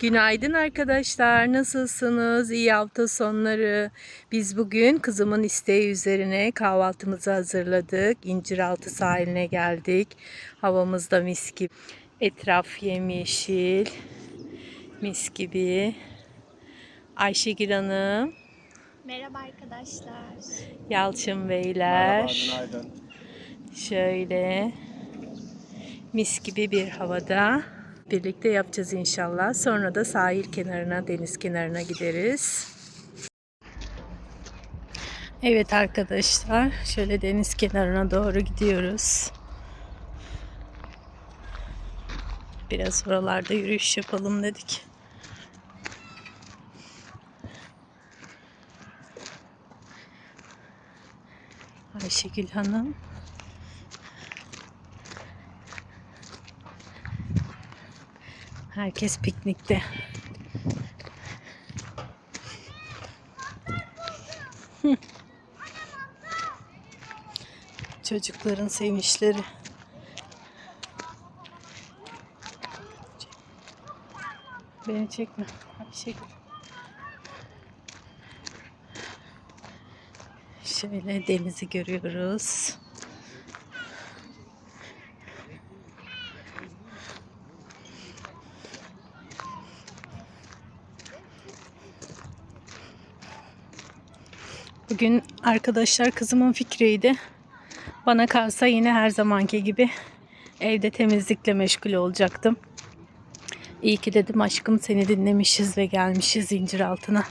Günaydın arkadaşlar. Nasılsınız? İyi hafta sonları. Biz bugün kızımın isteği üzerine kahvaltımızı hazırladık. İnciraltı sahiline geldik. Havamız da mis gibi. Etraf yemyeşil. Mis gibi. Ayşegül Hanım, Merhaba arkadaşlar. Yalçın Beyler. Merhaba, günaydın. Şöyle mis gibi bir havada birlikte yapacağız inşallah. Sonra da sahil kenarına, deniz kenarına gideriz. Evet arkadaşlar, şöyle deniz kenarına doğru gidiyoruz. Biraz oralarda yürüyüş yapalım dedik. Ayşegül Hanım. Herkes piknikte. Çocukların sevinçleri. Beni çekme. Ayşegül. Şöyle denizi görüyoruz. Bugün arkadaşlar kızımın fikriydi. Bana kalsa yine her zamanki gibi evde temizlikle meşgul olacaktım. İyi ki dedim aşkım seni dinlemişiz ve gelmişiz zincir altına.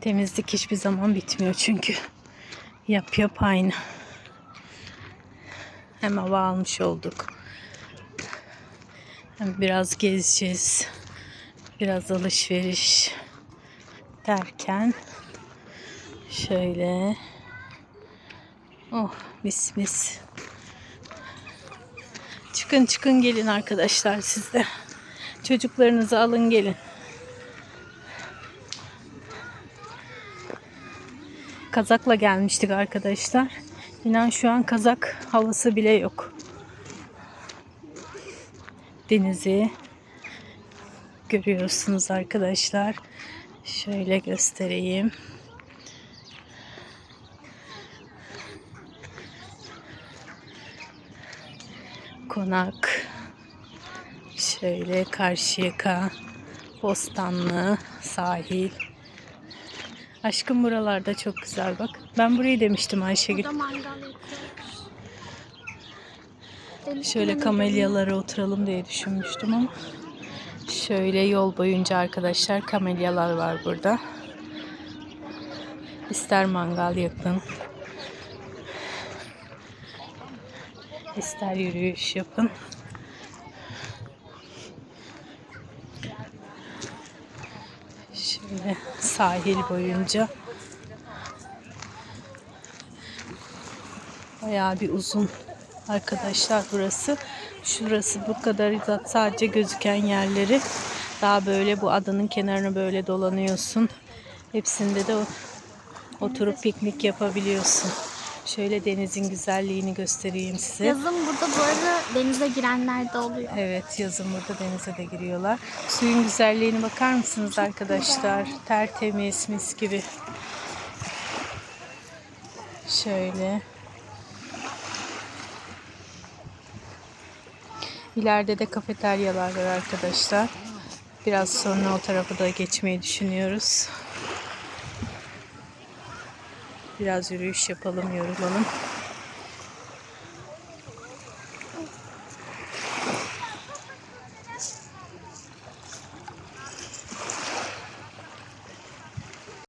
Temizlik hiçbir zaman bitmiyor çünkü. Yap yap aynı. Hem hava almış olduk. Hem biraz gezeceğiz. Biraz alışveriş derken şöyle. Oh mis mis. Çıkın çıkın gelin arkadaşlar siz de. Çocuklarınızı alın gelin. Kazakla gelmiştik arkadaşlar. İnan şu an kazak havası bile yok. Denizi görüyorsunuz arkadaşlar Şöyle göstereyim. Konak. Şöyle Karşıyaka, Bostanlı, sahil. Aşkım buralarda çok güzel bak. Ben burayı demiştim Ayşegül. Şöyle kamelyalara oturalım diye düşünmüştüm ama. Şöyle yol boyunca arkadaşlar kamelyalar var burada. İster mangal yapın. ister yürüyüş yapın. Şöyle sahil boyunca bayağı bir uzun arkadaşlar burası. Şurası bu kadar sadece gözüken yerleri. Daha böyle bu adanın kenarına böyle dolanıyorsun. Hepsinde de oturup piknik yapabiliyorsun. Şöyle denizin güzelliğini göstereyim size. Yazın burada bu arada denize girenler de oluyor. Evet yazın burada denize de giriyorlar. Suyun güzelliğine bakar mısınız arkadaşlar? Tertemiz mis gibi. Şöyle. İleride de kafeteryalar var arkadaşlar. Biraz sonra o tarafa da geçmeyi düşünüyoruz. Biraz yürüyüş yapalım, yorulalım.